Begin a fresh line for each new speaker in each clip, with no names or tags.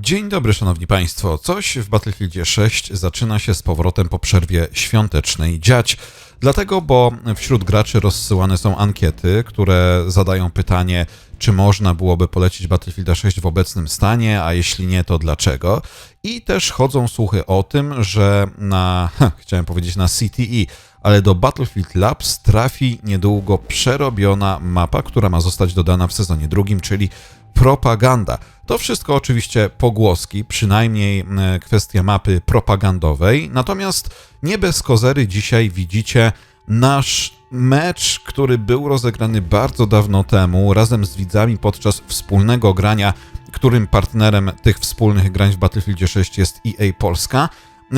Dzień dobry, szanowni państwo. Coś w Battlefieldzie 6 zaczyna się z powrotem po przerwie świątecznej dziać. Dlatego, bo wśród graczy rozsyłane są ankiety, które zadają pytanie, czy można byłoby polecić Battlefielda 6 w obecnym stanie, a jeśli nie, to dlaczego. I też chodzą słuchy o tym, że na, chciałem powiedzieć na CTE, ale do Battlefield Labs trafi niedługo przerobiona mapa, która ma zostać dodana w sezonie drugim, czyli propaganda. To wszystko oczywiście pogłoski, przynajmniej e, kwestia mapy propagandowej. Natomiast nie bez kozery dzisiaj widzicie nasz mecz, który był rozegrany bardzo dawno temu razem z widzami podczas wspólnego grania, którym partnerem tych wspólnych grań w Battlefieldzie 6 jest EA Polska.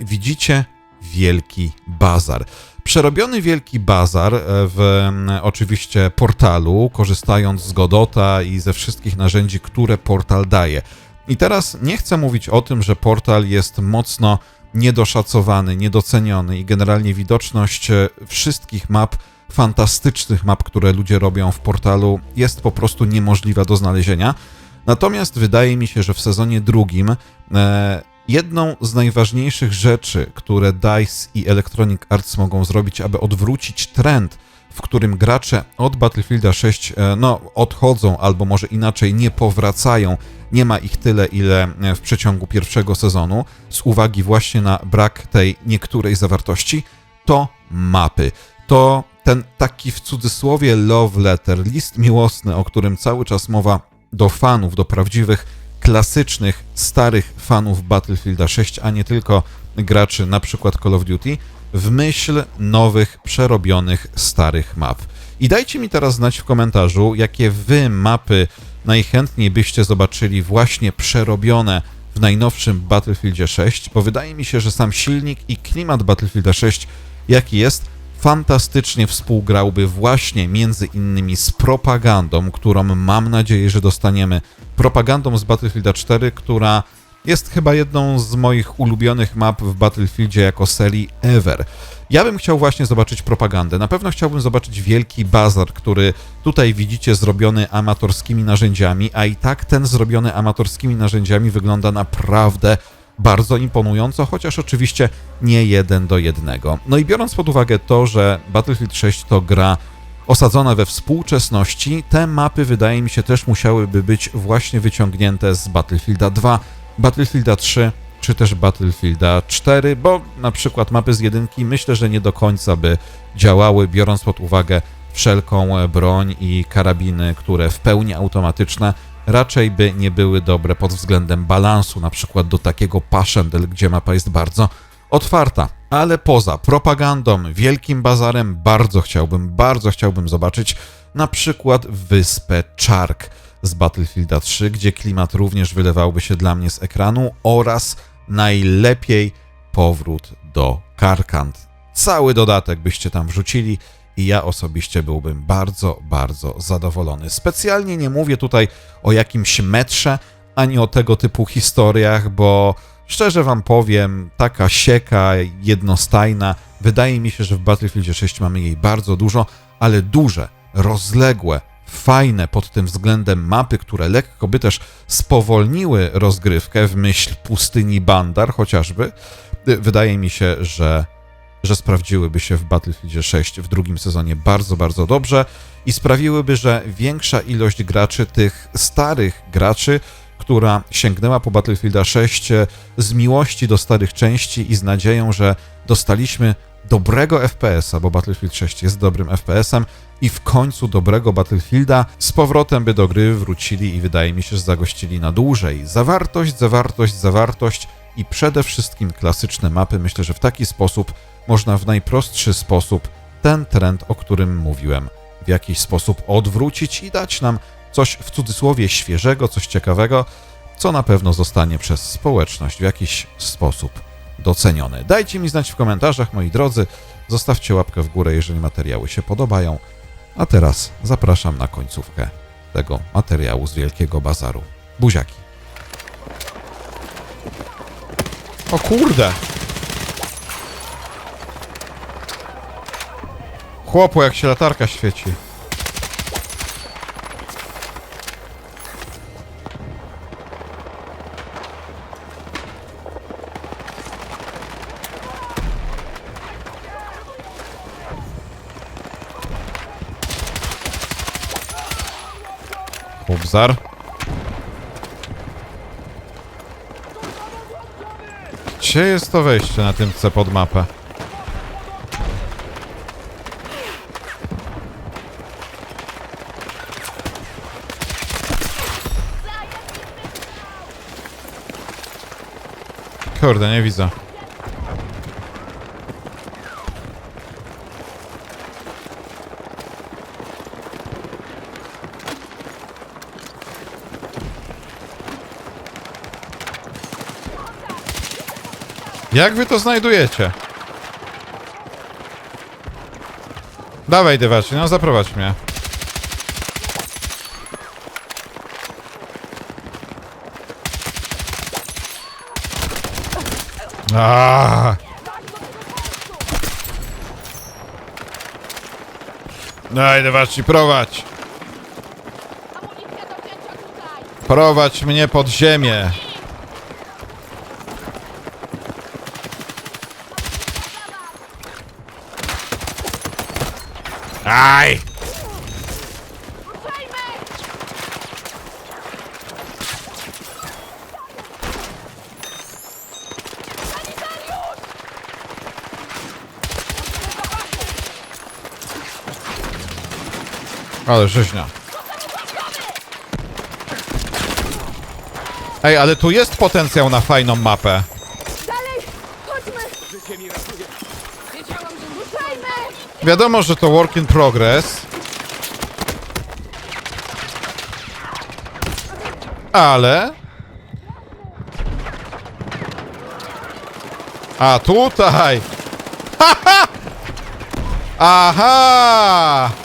Widzicie wielki bazar. Przerobiony wielki bazar e, w oczywiście portalu, korzystając z Godota i ze wszystkich narzędzi, które portal daje. I teraz nie chcę mówić o tym, że portal jest mocno niedoszacowany, niedoceniony i generalnie widoczność e, wszystkich map, fantastycznych map, które ludzie robią w portalu, jest po prostu niemożliwa do znalezienia. Natomiast wydaje mi się, że w sezonie drugim e, jedną z najważniejszych rzeczy, które DICE i Electronic Arts mogą zrobić, aby odwrócić trend, w którym gracze od Battlefielda 6 e, no, odchodzą, albo może inaczej nie powracają, nie ma ich tyle, ile e, w przeciągu pierwszego sezonu, z uwagi właśnie na brak tej niektórej zawartości, to mapy. To ten taki w cudzysłowie love letter, list miłosny, o którym cały czas mowa do fanów, do prawdziwych, klasycznych, starych fanów Battlefielda 6, a nie tylko graczy na przykład Call of Duty, w myśl nowych, przerobionych, starych map. I dajcie mi teraz znać w komentarzu, jakie wy mapy najchętniej byście zobaczyli właśnie przerobione w najnowszym Battlefieldzie 6, bo wydaje mi się, że sam silnik i klimat Battlefielda 6, jaki jest, fantastycznie współgrałby właśnie między innymi z propagandą, którą mam nadzieję, że dostaniemy. Propagandą z Battlefielda 4, która jest chyba jedną z moich ulubionych map w Battlefieldzie jako serii ever. Ja bym chciał właśnie zobaczyć propagandę. Na pewno chciałbym zobaczyć wielki bazar, który tutaj widzicie zrobiony amatorskimi narzędziami, a i tak ten zrobiony amatorskimi narzędziami wygląda naprawdę bardzo imponująco, chociaż oczywiście nie jeden do jednego. No i biorąc pod uwagę to, że Battlefield 6 to gra osadzona we współczesności, te mapy wydaje mi się też musiałyby być właśnie wyciągnięte z Battlefielda 2, Battlefielda 3 czy też Battlefielda 4, bo na przykład mapy z jedynki myślę, że nie do końca by działały, biorąc pod uwagę wszelką broń i karabiny, które w pełni automatyczne raczej by nie były dobre pod względem balansu, na przykład do takiego Passchendaele, gdzie mapa jest bardzo otwarta. Ale poza propagandą, wielkim bazarem, bardzo chciałbym, bardzo chciałbym zobaczyć na przykład wyspę Czark z Battlefielda 3, gdzie klimat również wylewałby się dla mnie z ekranu oraz najlepiej powrót do Karkand. Cały dodatek byście tam wrzucili i ja osobiście byłbym bardzo, bardzo zadowolony. Specjalnie nie mówię tutaj o jakimś metrze, ani o tego typu historiach, bo szczerze wam powiem, taka sieka jednostajna, wydaje mi się, że w Battlefieldzie 6 mamy jej bardzo dużo, ale duże, rozległe, fajne pod tym względem mapy, które lekko by też spowolniły rozgrywkę w myśl pustyni Bandar chociażby, wydaje mi się, że że sprawdziłyby się w Battlefieldzie 6 w drugim sezonie bardzo, bardzo dobrze i sprawiłyby, że większa ilość graczy, tych starych graczy, która sięgnęła po Battlefielda 6 z miłości do starych części i z nadzieją, że dostaliśmy dobrego FPS-a, bo Battlefield 6 jest dobrym FPS-em i w końcu dobrego Battlefielda, z powrotem by do gry wrócili i wydaje mi się, że zagościli na dłużej. Zawartość, zawartość, zawartość i przede wszystkim klasyczne mapy. Myślę, że w taki sposób można w najprostszy sposób ten trend, o którym mówiłem, w jakiś sposób odwrócić i dać nam coś w cudzysłowie świeżego, coś ciekawego, co na pewno zostanie przez społeczność w jakiś sposób docenione. Dajcie mi znać w komentarzach, moi drodzy. Zostawcie łapkę w górę, jeżeli materiały się podobają. A teraz zapraszam na końcówkę tego materiału z Wielkiego Bazaru. Buziaki. O kurde! Chłopu, jak się latarka świeci. Obzar. Gdzie jest to wejście na tym C pod mapę? Kurde, nie widzę. Jak wy to znajdujecie? Dawaj, Dywaci, no zaprowadź mnie. Aaaa! Daj, Dywaci, prowadź! Prowadź mnie pod ziemię! Aj! Ale rzeźnia. Ej, ale tu jest potencjał na fajną mapę. Wiadomo, że to work in progress. Ale... A tutaj! Haha! Aha!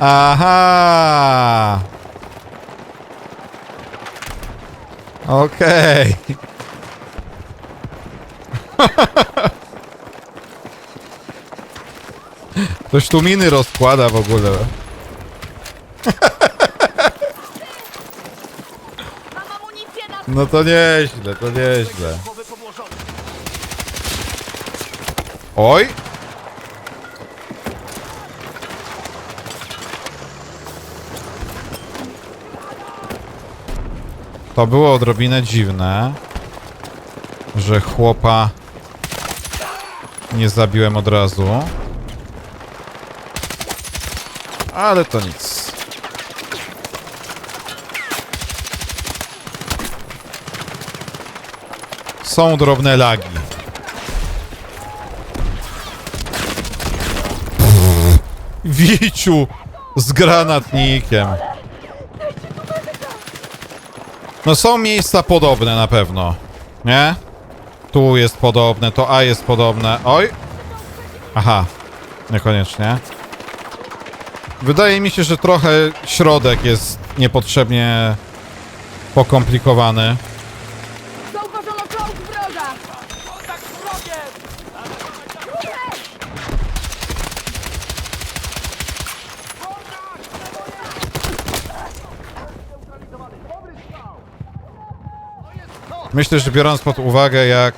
Aha! Okej. Ktoś tu miny rozkłada w ogóle. No to nieźle, to nieźle. Oj! To było odrobinę dziwne, że chłopa nie zabiłem od razu. Ale to nic. Są drobne lagi. Wiciu z granatnikiem. No są miejsca podobne na pewno. Nie? Tu jest podobne, to A jest podobne. Oj! Aha. Niekoniecznie. Wydaje mi się, że trochę środek jest niepotrzebnie pokomplikowany.
Zauważono czołg wroga! Kontakt z wrogiem!
Myślę, że biorąc pod uwagę, jak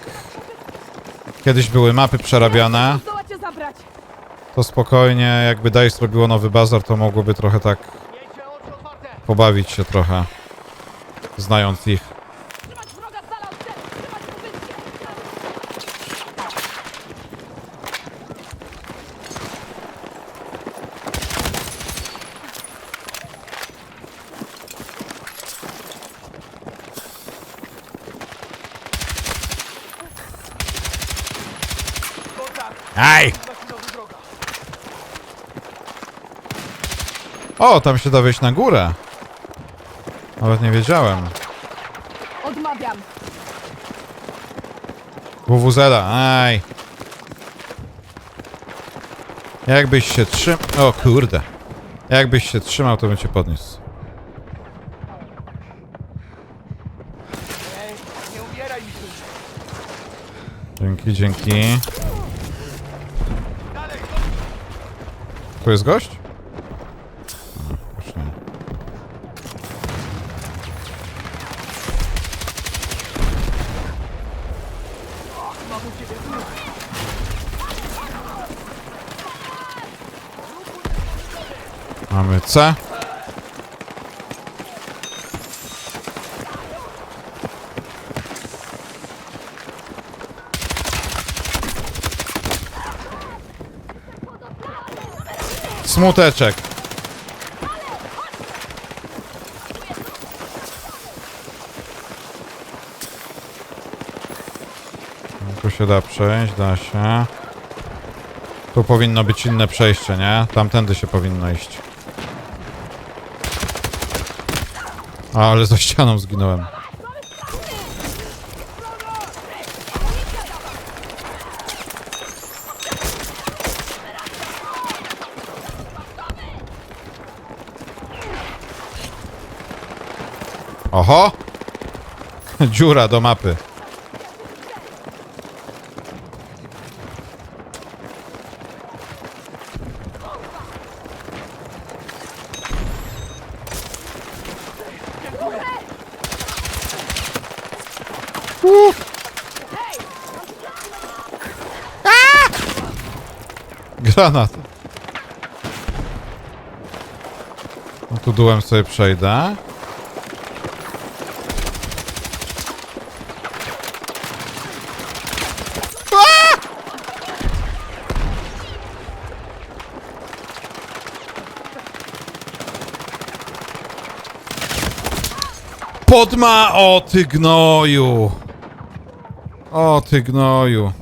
kiedyś były mapy przerabiane, to spokojnie, jakby DICE robiło nowy bazar, to mogłoby trochę tak pobawić się trochę, znając ich. Aj! O, tam się da wejść na górę. Nawet nie wiedziałem.
Odmawiam!
WWZela, aj. Jakbyś się trzymał... O kurde. Jakbyś się trzymał, to bym cię podniósł. Dzięki, dzięki. Tu jest gość? Mamy C. Smuteczek. Tu się da przejść, da się. Tu powinno być inne przejście, nie? Tamtędy się powinno iść. A, ale za ścianą zginąłem. Oho! Dziura do mapy. Granat. No tu dołem sobie przejdę. Podma! O ty gnoju! O ty gnoju!